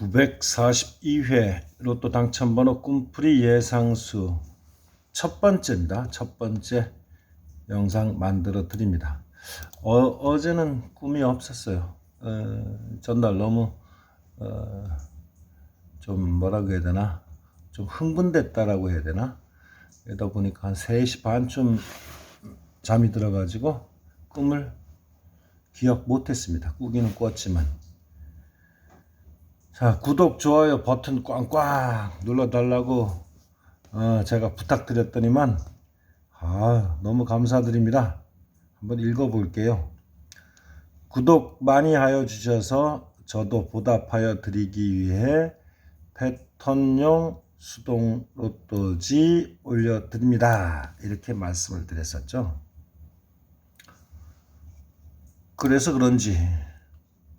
942회 로또 당첨번호 꿈풀이 예상수 첫 번째입니다. 첫 번째 영상 만들어 드립니다. 어, 어제는 꿈이 없었어요. 어, 전날 너무 어, 좀 뭐라고 해야 되나 좀 흥분됐다라고 해야 되나 그러다 보니까 한 3시 반쯤 잠이 들어가지고 꿈을 기억 못했습니다. 꾸기는 꿨지만 자, 구독, 좋아요 버튼 꽝꽝 눌러달라고 어, 제가 부탁드렸더니만 아, 너무 감사드립니다. 한번 읽어볼게요. 구독 많이 하여 주셔서 저도 보답하여 드리기 위해 패턴용 수동 로또지 올려드립니다. 이렇게 말씀을 드렸었죠. 그래서 그런지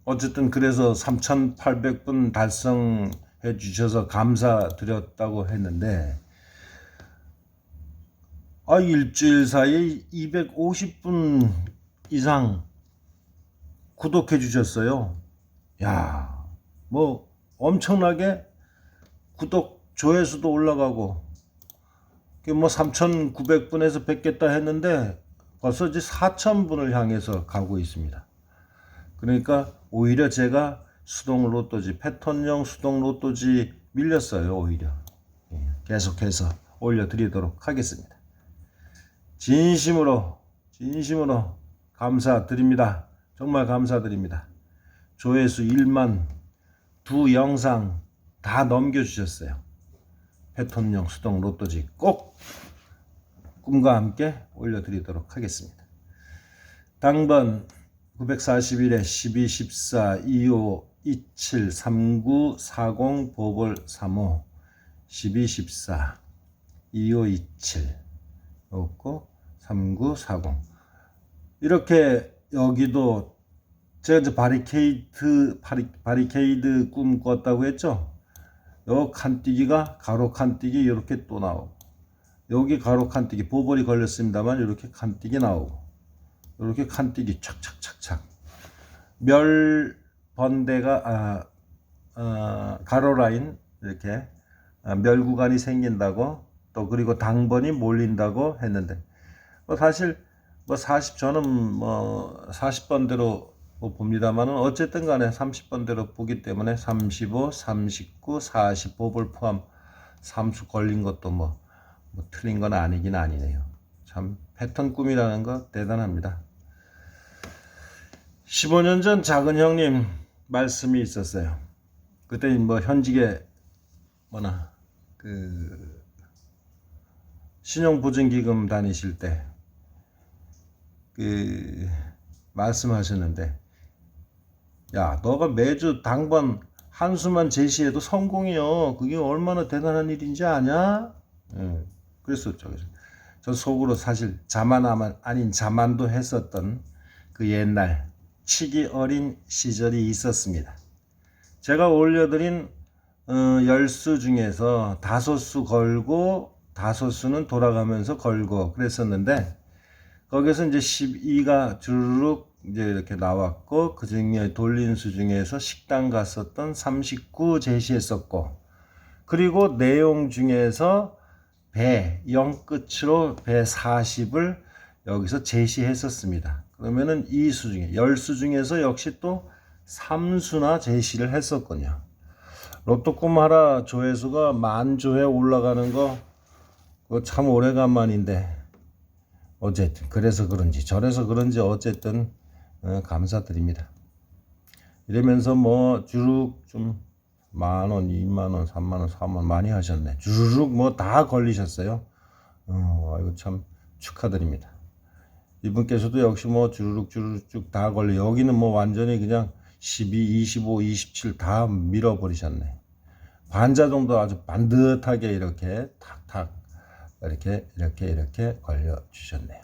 어쨌든 그래서 3,800분 달성해 주셔서 감사드렸다고 했는데 아 일주일 사이에 250분 이상 구독해 주셨어요. 야, 뭐 엄청나게 구독 조회수도 올라가고 그뭐 3,900분에서 뵙겠다 했는데 벌써 이제 4,000분을 향해서 가고 있습니다. 그러니까 오히려 제가 수동 로또지 패턴형 수동 로또지 밀렸어요 오히려. 예, 계속해서 올려드리도록 하겠습니다. 진심으로 진심으로 감사드립니다. 정말 감사드립니다. 조회수 1만 두 영상 다 넘겨주셨어요. 패턴형 수동 로또지 꼭 꿈과 함께 올려드리도록 하겠습니다. 당번 941에 12, 14, 25, 27, 39, 40, 보벌 35, 12, 14, 25, 27, 없고 39, 40. 이렇게 여기도 제가 이제 바리케이드 바리, 바리케이드 꿈 꿨다고 했죠. 요 칸뛰기가 가로 칸뛰기 이렇게 또 나오고 여기 가로 칸뛰기 보벌이 걸렸습니다만 이렇게 칸뛰기 나오고 이렇게 칸뛰기 착착착착 멸 번대가 아, 아, 가로 라인 이렇게 아, 멸 구간이 생긴다고 또 그리고 당번이 몰린다고 했는데 뭐 사실 뭐 40, 저는 뭐 40번대로 뭐 봅니다만은 어쨌든 간에 30번대로 보기 때문에 35, 39, 40 보볼 포함 삼수 걸린 것도 뭐, 뭐 틀린 건 아니긴 아니네요. 참 패턴 꿈이라는 거 대단합니다. 15년 전 작은 형님 말씀이 있었어요. 그때 뭐 현직에 뭐나 그 신용보증기금 다니실 때 그 말씀하셨는데 야 너가 매주 당번 한 수만 제시해도 성공이요. 그게 얼마나 대단한 일인지 아냐? 예, 그랬었죠. 저 속으로 사실 자만 아닌 자만도 했었던 그 옛날 치기 어린 시절이 있었습니다. 제가 올려드린 어, 열수 중에서 다섯 수 걸고 다섯 수는 돌아가면서 걸고 그랬었는데 거기서 이제 12가 주르륵 이제 이렇게 나왔고 그 중에 돌린 수 중에서 식당 갔었던 39 제시했었고 그리고 내용 중에서 배 0 끝으로 배 40을 여기서 제시했었습니다. 그러면은 이 수 중에 열 수 중에서 역시 또 3수나 제시를 했었군요. 로또 꿈하라 조회수가 만 조회 올라가는 거 그거 참 오래간만인데 어쨌든 그래서 그런지 저래서 그런지 어쨌든 어, 감사드립니다. 이러면서 뭐 주룩 좀 만 원, 이만 원, 삼만 원, 사만 원 많이 하셨네. 주룩 뭐다 걸리셨어요. 어, 이거 참 축하드립니다. 이분께서도 역시 뭐 주르륵 주르륵 쭉 다 걸려. 여기는 뭐 완전히 그냥 12, 25, 27 다 밀어버리셨네. 반자 정도 아주 반듯하게 이렇게 탁탁 이렇게 이렇게 이렇게 걸려 주셨네요.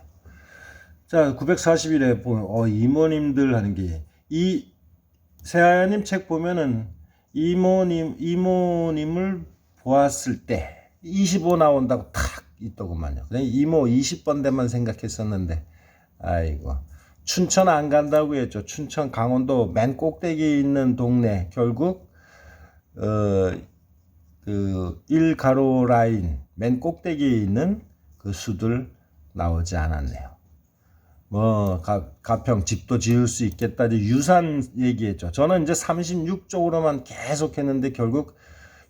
자, 941에 보면 어, 이모님들 하는 게 이 세아야님 책 보면은 이모님 이모님을 보았을 때 25 나온다고 탁 있더구만요. 그냥 이모 20번대만 생각했었는데 아이고 춘천 안 간다고 했죠. 춘천 강원도 맨 꼭대기 있는 동네 결국 어, 그 1가로 라인 맨 꼭대기에 있는 그 수들 나오지 않았네요. 뭐 가, 가평 집도 지을 수 있겠다 유산 얘기했죠. 저는 이제 36쪽으로만 계속 했는데 결국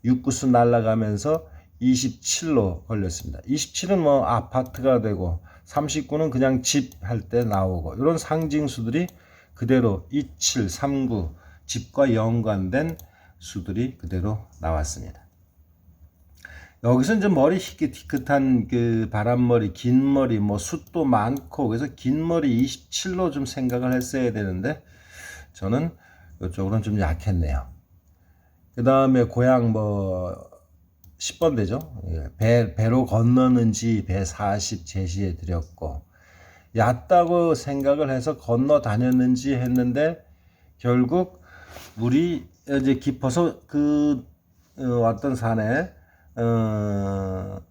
6구수 날라가면서 27로 걸렸습니다. 27은 뭐 아파트가 되고 39는 그냥 집 할 때 나오고 이런 상징수들이 그대로 27, 39 집과 연관된 수들이 그대로 나왔습니다. 여기서 이제 머리 희끗희끗한 그 바람머리, 긴 머리, 뭐 숱도 많고 그래서 긴 머리 27로 좀 생각을 했어야 되는데 저는 이쪽으로는 좀 약했네요. 그 다음에 고향 뭐 10번 되죠. 예, 배, 배로 건너는지 배 40 제시해 드렸고 얕다고 생각을 해서 건너 다녔는지 했는데 결국 물이 이제 깊어서 그 어, 왔던 산에 어,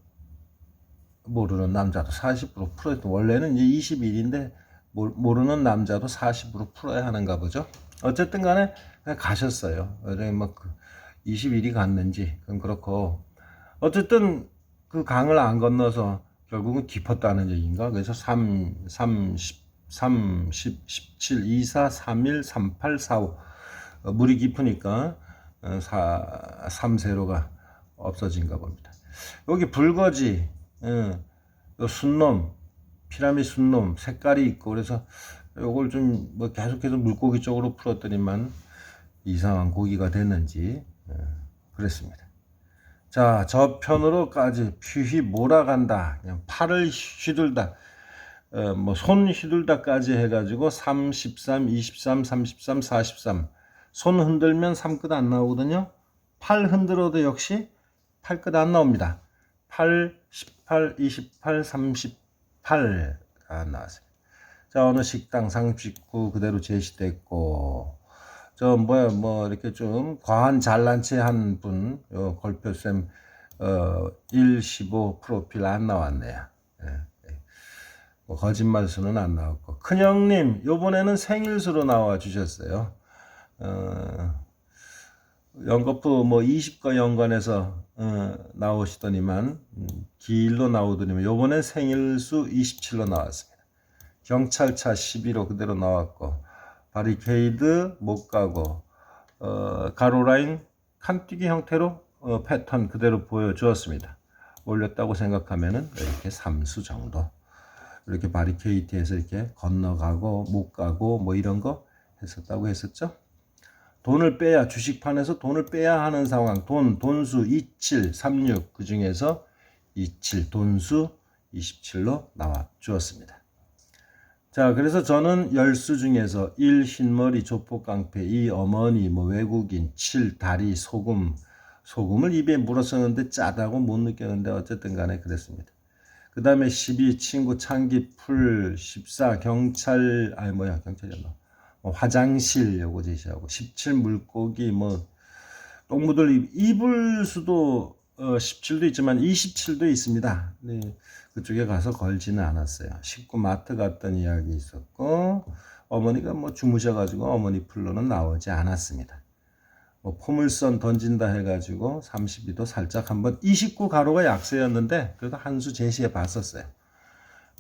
모르는 남자도 40% 풀어야 원래는 이제 21인데 모르는 남자도 40% 풀어야 하는가 보죠. 어쨌든 간에 가셨어요. 뭐 21이 갔는지 그건 그렇고 어쨌든 그 강을 안 건너서 결국은 깊었다는 얘기인가? 그래서 3, 3, 10, 3, 10, 17, 24, 31, 38, 45 어, 물이 깊으니까 4, 3, 세로가 없어진가 봅니다. 여기 불거지, 예, 순놈, 피라미 순놈 색깔이 있고 그래서 요걸 좀 뭐 계속해서 물고기 쪽으로 풀었더니만 이상한 고기가 됐는지 예, 그랬습니다. 자, 저편으로까지 퓨휘 몰아간다. 팔을 휘둘다. 어, 뭐, 손 휘둘다까지 해가지고 33, 23, 33, 43. 손 흔들면 3끝 안 나오거든요. 팔 흔들어도 역시 8끝 안 나옵니다. 8, 18, 28, 38. 안 나왔어요. 자, 어느 식당 39 그대로 제시됐고, 저 뭐야 뭐 이렇게 좀 과한 잘난 체 한 분, 어, 걸표쌤 어, 1, 15 프로필 안 나왔네요. 예, 예. 뭐 거짓말 수는 안 나왔고 큰형님 요번에는 생일수로 나와 주셨어요. 어, 연거푸 뭐 20과 연관해서 어, 나오시더니만 음, 길로 나오더니만 요번엔 생일수 27로 나왔습니다. 경찰차 12로 그대로 나왔고 바리케이드 못 가고 어, 가로라인 칸뛰기 형태로 어, 패턴 그대로 보여주었습니다. 올렸다고 생각하면은 이렇게 3수 정도 이렇게 바리케이트에서 이렇게 건너가고 못 가고 뭐 이런 거 했었다고 했었죠. 돈을 빼야 주식판에서 돈을 빼야 하는 상황 돈 돈수 27 36 그 중에서 27 돈수 27로 나와 주었습니다. 자, 그래서 저는 열수 중에서 1 흰머리 조폭깡패, 2 어머니, 뭐 외국인, 7 다리, 소금, 소금을 입에 물었었는데 짜다고 못 느꼈는데 어쨌든 간에 그랬습니다. 그 다음에 12 친구 창기 풀, 14 경찰, 아니 뭐야 경찰이었나? 뭐 화장실 요거 제시하고 17 물고기 뭐 똥무들 입을 수도 어, 17도 있지만 27도 있습니다. 네. 그쪽에 가서 걸지는 않았어요. 식구 마트 갔던 이야기 있었고 어머니가 뭐 주무셔가지고 어머니 풀로는 나오지 않았습니다. 뭐 포물선 던진다 해가지고 32도 살짝 한번 29 가로가 약세였는데 그래도 한 수 제시해 봤었어요.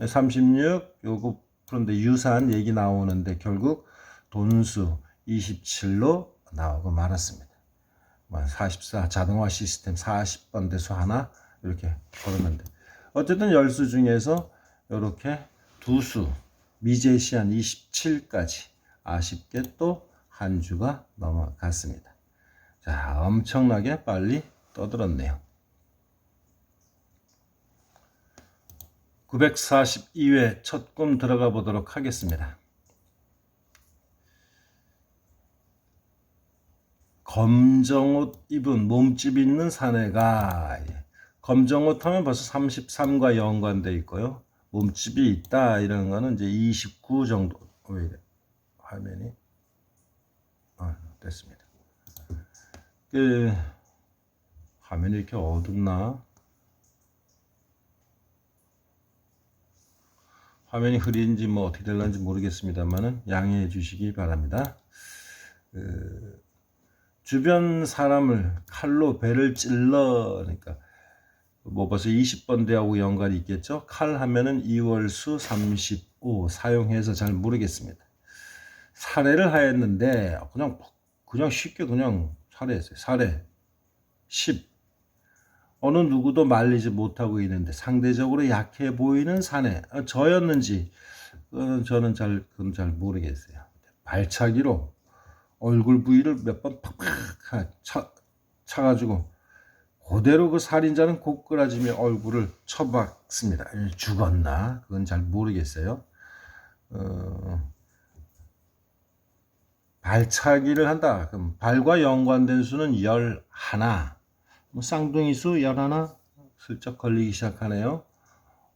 36 요거 그런데 유사한 얘기 나오는데 결국 돈수 27로 나오고 말았습니다. 44뭐 자동화 시스템 40번 대 수 하나 이렇게 걸었는데 어쨌든 열수 중에서 이렇게 두 수 미제시한 27까지 아쉽게 또 한 주가 넘어갔습니다. 자, 엄청나게 빨리 떠들었네요. 942회 첫 꿈 들어가 보도록 하겠습니다. 검정옷 입은 몸집 있는 사내가 검정옷 하면 벌써 33과 연관돼 있고요. 몸집이 있다 이런 거는 이제 29 정도. 왜? 화면이 아, 됐습니다. 그 화면이 이렇게 어둡나? 화면이 흐린지 뭐 어떻게 될런지 모르겠습니다만은 양해해 주시기 바랍니다. 그 주변 사람을 칼로 배를 찔러 그러니까 뭐 벌써 20번 대하고 연관이 있겠죠. 칼 하면은 이월수 35 사용해서 잘 모르겠습니다. 살해를 하였는데 그냥 그냥 쉽게 그냥 살해했어요. 살해 10 어느 누구도 말리지 못하고 있는데 상대적으로 약해 보이는 사내 어, 저였는지 그건 저는 잘 그건 잘 모르겠어요. 발차기로 얼굴 부위를 몇 번 팍팍 차, 차가지고 그대로 그 살인자는 고꾸라지며 얼굴을 쳐박습니다. 죽었나? 그건 잘 모르겠어요. 어, 발차기를 한다. 그럼 발과 연관된 수는 열 하나. 뭐 쌍둥이 수열 하나 슬쩍 걸리기 시작하네요.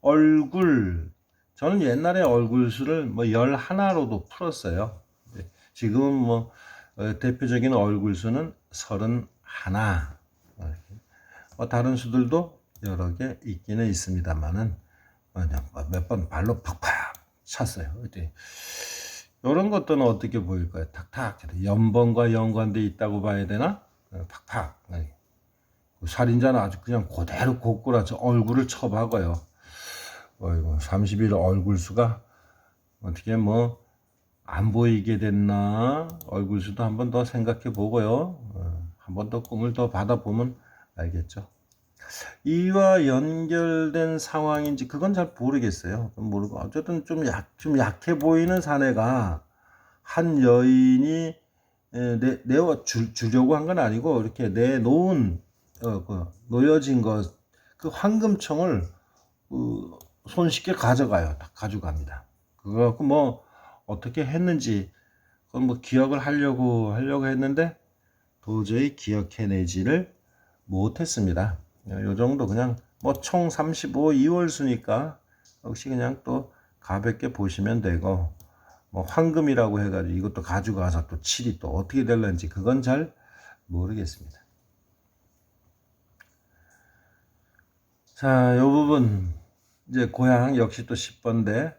얼굴 저는 옛날에 얼굴 수를 뭐열 하나로도 풀었어요. 네, 지금은 뭐 어, 대표적인 얼굴 수는 서른 하나. 뭐 다른 수들도 여러 개 있기는 있습니다만은 뭐몇번 발로 팍팍 찼어요. 이런 것들은 어떻게 보일까요? 탁탁 연번과 연관돼 있다고 봐야 되나? 어, 팍팍. 그 살인자는 아주 그냥 그대로 고꾸라져 얼굴을 쳐박아요. 어이구, 30일 얼굴 수가 어떻게 뭐 안 보이게 됐나? 얼굴 수도 한 번 더 생각해 보고요. 어, 한번 더 꿈을 더 받아보면 알겠죠. 이와 연결된 상황인지 그건 잘 모르겠어요. 모르고 어쨌든 좀 약, 좀 약해 보이는 사내가 한 여인이 내, 내어 주, 주려고 한 건 아니고 이렇게 내놓은 어, 그 놓여진 것 그 황금총을 어, 손쉽게 가져가요. 다 가져갑니다. 그거 갖고 뭐 어떻게 했는지 그건 뭐 기억을 하려고 하려고 했는데 도저히 기억해내지를 못했습니다. 요 정도 그냥 뭐 총 35 2월 수니까 역시 그냥 또 가볍게 보시면 되고 뭐 황금이라고 해가지고 이것도 가져가서 또 칠이 또 어떻게 될런지 그건 잘 모르겠습니다. 자, 요 부분 이제 고향 역시 또 10번대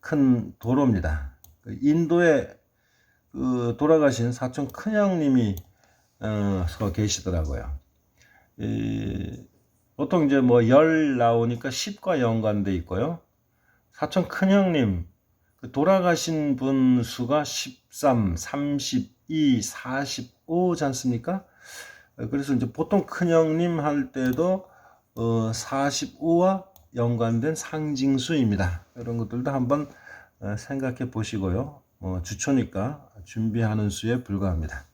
큰 도로입니다. 그 인도에 그 돌아가신 사촌 큰형님이 어, 서 계시더라고요. 이, 보통 이제 뭐 열 나오니까 10과 연관돼 있고요. 사촌 큰형님 그 돌아가신 분 수가 13, 32, 45지 않습니까? 그래서 이제 보통 큰형님 할 때도 어, 45와 연관된 상징수입니다. 이런 것들도 한번 어, 생각해 보시고요. 어, 주초니까 준비하는 수에 불과합니다.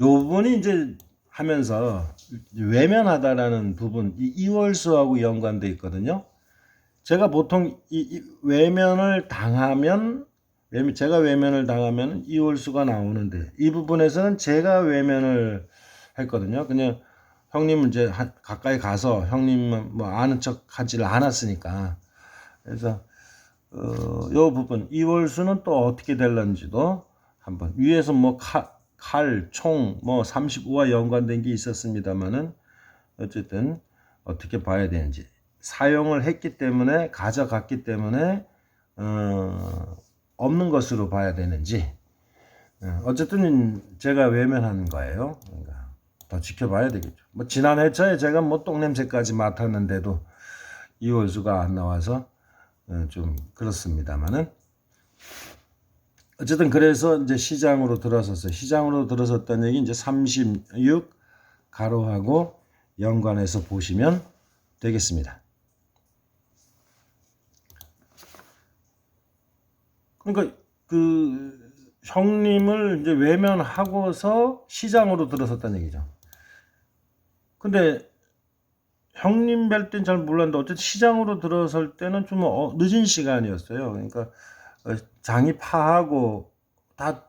요 부분이 이제 하면서 외면하다라는 부분, 이 이월수하고 연관돼 있거든요. 제가 보통 이, 이 외면을 당하면 제가 외면을 당하면 이월수가 나오는데 이 부분에서는 제가 외면을 했거든요. 그냥 형님은 이제 가까이 가서 형님은 뭐 아는 척 하지를 않았으니까 그래서 어, 요 부분 이월수는 또 어떻게 될런지도 한번 위에서 뭐 칼, 칼, 총, 뭐 35와 연관된 게 있었습니다만은 어쨌든 어떻게 봐야 되는지 사용을 했기 때문에 가져갔기 때문에 어, 없는 것으로 봐야 되는지 어, 어쨌든 제가 외면하는 거예요. 그러니까 더 지켜봐야 되겠죠. 뭐 지난 해차에 제가 뭐 똥냄새까지 맡았는데도 이월수가 안 나와서 어, 좀 그렇습니다만은 어쨌든 그래서 이제 시장으로 들어섰어요. 시장으로 들어섰다는 얘기 이제 36 가로하고 연관해서 보시면 되겠습니다. 그러니까 그 형님을 이제 외면하고서 시장으로 들어섰다는 얘기죠. 근데 형님 뵐 땐 잘 몰랐는데 어쨌든 시장으로 들어설 때는 좀 어, 늦은 시간이었어요. 그러니까 어, 장이 파하고 다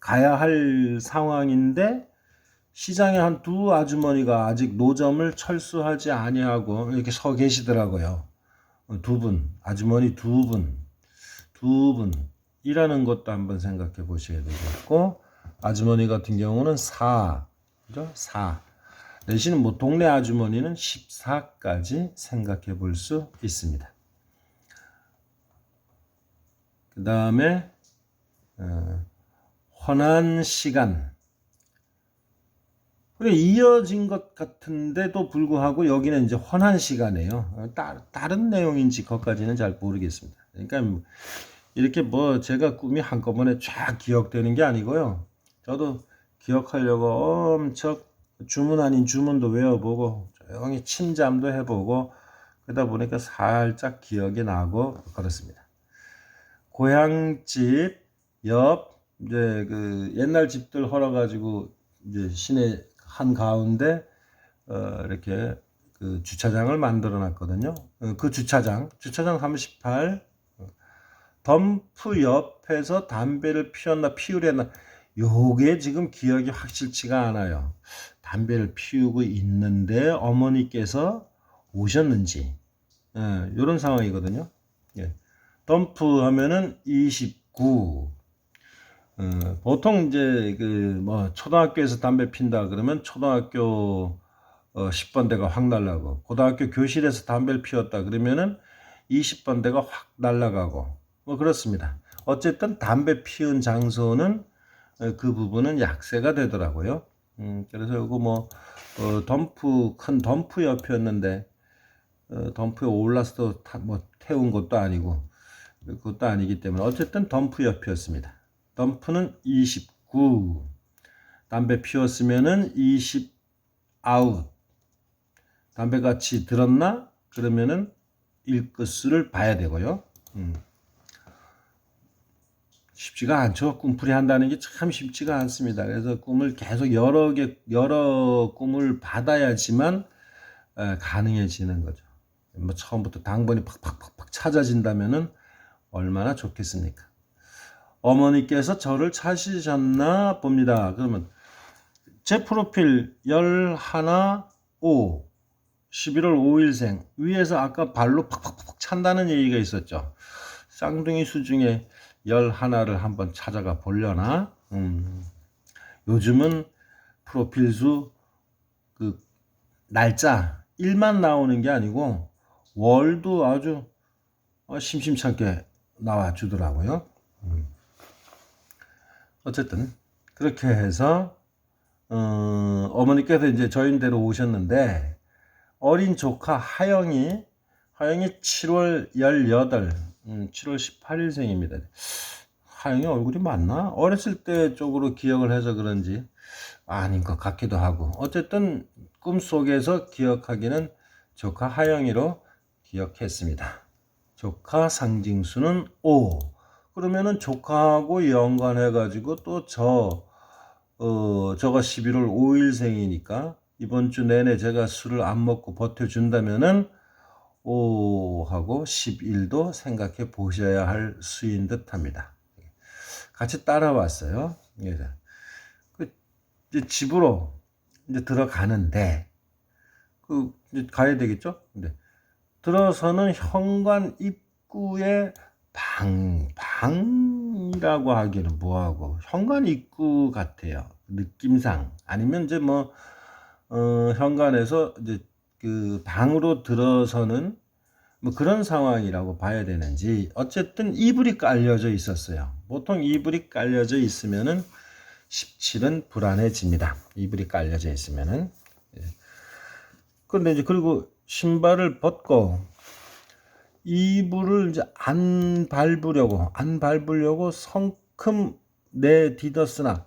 가야 할 상황인데 시장에 한 두 아주머니가 아직 노점을 철수하지 아니하고 이렇게 서 계시더라고요. 어, 두 분, 아주머니 두 분, 두 분이라는 것도 한번 생각해 보셔야 되겠고, 아주머니 같은 경우는 사, 그죠? 사. 내지는 뭐 동네 아주머니는 14까지 생각해 볼 수 있습니다. 그 다음에 어, 헌한 시간 이어진 것 같은데도 불구하고 여기는 이제 헌한 시간이에요. 어, 따, 다른 내용인지 그것까지는 잘 모르겠습니다. 그러니까 이렇게 뭐 제가 꿈이 한꺼번에 쫙 기억되는 게 아니고요. 저도 기억하려고 엄청 주문 아닌 주문도 외워보고 조용히 침잠도 해보고 그러다 보니까 살짝 기억이 나고 그렇습니다. 고향집 옆 이제 그 옛날 집들 헐어가지고 이제 시내 한 가운데 어 이렇게 그 주차장을 만들어 놨거든요. 어, 그 주차장 주차장 38 어, 덤프 옆에서 담배를 피웠나 피우려나 요게 지금 기억이 확실치가 않아요. 담배를 피우고 있는데 어머니께서 오셨는지 예, 이런 상황이거든요. 예. 덤프 하면은 29. 어, 보통 이제 그 뭐 초등학교에서 담배 핀다 그러면 초등학교 어, 10번대가 확 날라가고 고등학교 교실에서 담배를 피웠다 그러면은 20번대가 확 날라가고 뭐 그렇습니다. 어쨌든 담배 피운 장소는 어, 그 부분은 약세가 되더라고요. 음, 그래서 이거 뭐 어, 덤프 큰 덤프 옆이었는데 어, 덤프에 올라서 타, 뭐 태운 것도 아니고 그것도 아니기 때문에 어쨌든 덤프 옆이었습니다. 덤프는 29 담배 피웠으면은 20 아웃 담배 같이 들었나 그러면은 일끝수를 봐야 되고요. 음. 쉽지가 않죠. 꿈풀이 한다는 게 참 쉽지가 않습니다. 그래서 꿈을 계속 여러 개, 여러 꿈을 받아야지만 에, 가능해지는 거죠. 뭐 처음부터 당번이 팍팍팍팍 찾아진다면은 얼마나 좋겠습니까? 어머니께서 저를 찾으셨나 봅니다. 그러면 제 프로필 11 5 11월 5일생 위에서 아까 발로 팍팍팍 찬다는 얘기가 있었죠. 쌍둥이 수 중에 열 하나를 한번 찾아가 보려나? 음. 요즘은 프로필 수 그 날짜 일만 나오는 게 아니고 월도 아주 어, 심심찮게 나와 주더라고요. 음. 어쨌든 그렇게 해서 어, 어머니께서 이제 저인대로 오셨는데 어린 조카 하영이 하영이 7월 18 음, 7월 18일생입니다. 하영이 얼굴이 맞나? 어렸을 때 쪽으로 기억을 해서 그런지 아닌 것 같기도 하고 어쨌든 꿈속에서 기억하기는 조카 하영이로 기억했습니다. 조카 상징수는 5. 그러면은 조카하고 연관해 가지고 또저 어, 저가 11월 5일생이니까 이번 주 내내 제가 술을 안 먹고 버텨준다면은 5하고 11도 생각해 보셔야 할 수인 듯 합니다. 같이 따라왔어요. 그 이제 집으로 이제 들어가는데 그 이제 가야 되겠죠? 근데 들어서는 현관 입구에 방 방이라고 하기는 뭐하고 현관 입구 같아요. 느낌상 아니면 이제 뭐 어, 현관에서 이제 그 방으로 들어서는 뭐 그런 상황이라고 봐야 되는지 어쨌든 이불이 깔려져 있었어요. 보통 이불이 깔려져 있으면은 17은 불안해집니다. 이불이 깔려져 있으면은 예. 그런데 이제 그리고 신발을 벗고 이불을 이제 안 밟으려고 안 밟으려고 성큼 내디뎠으나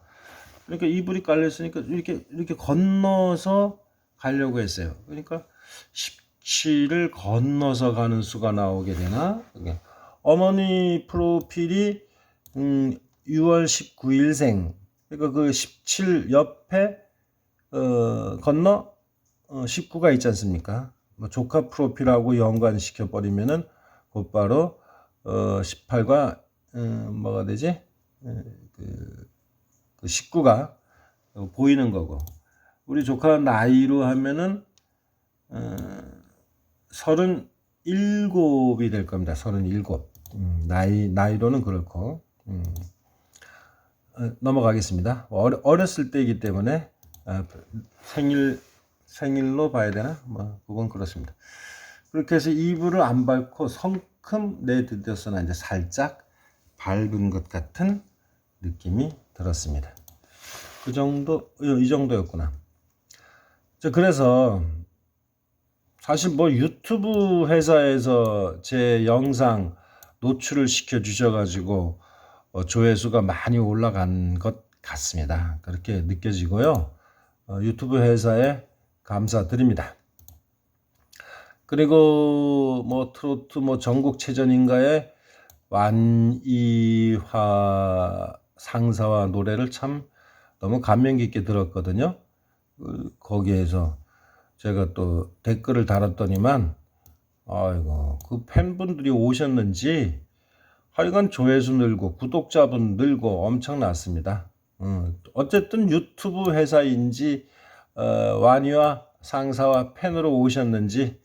그러니까 이불이 깔려 있으니까 이렇게 이렇게 건너서 가려고 했어요. 그러니까 17을 건너서 가는 수가 나오게 되나? 어머니 프로필이 음, 6월 19일생. 그러니까 그 17 옆에 어, 건너 어, 19가 있지 않습니까? 뭐 조카 프로필하고 연관시켜 버리면은 곧바로 어, 18과 음, 뭐가 되지? 에, 그, 그 19가 보이는 거고 우리 조카 나이로 하면은 어, 37이 될 겁니다. 37. 음, 나이 나이로는 그렇고 음. 어, 넘어가겠습니다. 어려, 어렸을 때이기 때문에 어, 생일 생일로 봐야 되나? 뭐 그건 그렇습니다. 그렇게 해서 이불을 안 밟고 성큼 내디뎠으나 이제 살짝 밟은 것 같은 느낌이 들었습니다. 그 정도 이 정도였구나. 저 그래서 사실 뭐 유튜브 회사에서 제 영상 노출을 시켜 주셔가지고 어, 조회수가 많이 올라간 것 같습니다. 그렇게 느껴지고요. 어, 유튜브 회사에 감사드립니다. 그리고 뭐 트로트 뭐 전국체전인가에 완이화 상사와 노래를 참 너무 감명 깊게 들었거든요. 그, 거기에서 제가 또 댓글을 달았더니만 아이고 그 팬분들이 오셨는지 하여간 조회수 늘고 구독자분 늘고 엄청났습니다. 음, 어쨌든 유튜브 회사인지 어, 완이와 상사와 팬으로 오셨는지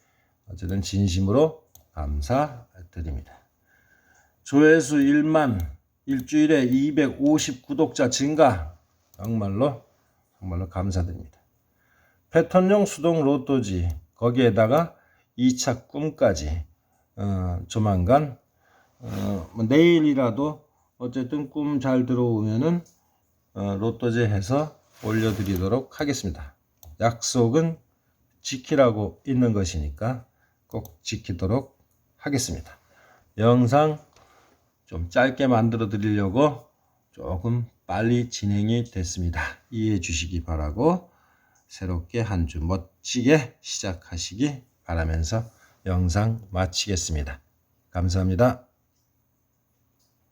어쨌든 진심으로 감사드립니다. 조회수 1만 일주일에 250 구독자 증가 정말로 정말로 감사드립니다. 패턴용 수동 로또지 거기에다가 2차 꿈까지 어, 조만간 어, 뭐 내일이라도 어쨌든 꿈 잘 들어오면은 어, 로또제 해서 올려드리도록 하겠습니다. 약속은 지키라고 있는 것이니까 꼭 지키도록 하겠습니다. 영상 좀 짧게 만들어 드리려고 조금 빨리 진행이 됐습니다. 이해해 주시기 바라고 새롭게 한 주 멋지게 시작하시기 바라면서 영상 마치겠습니다. 감사합니다.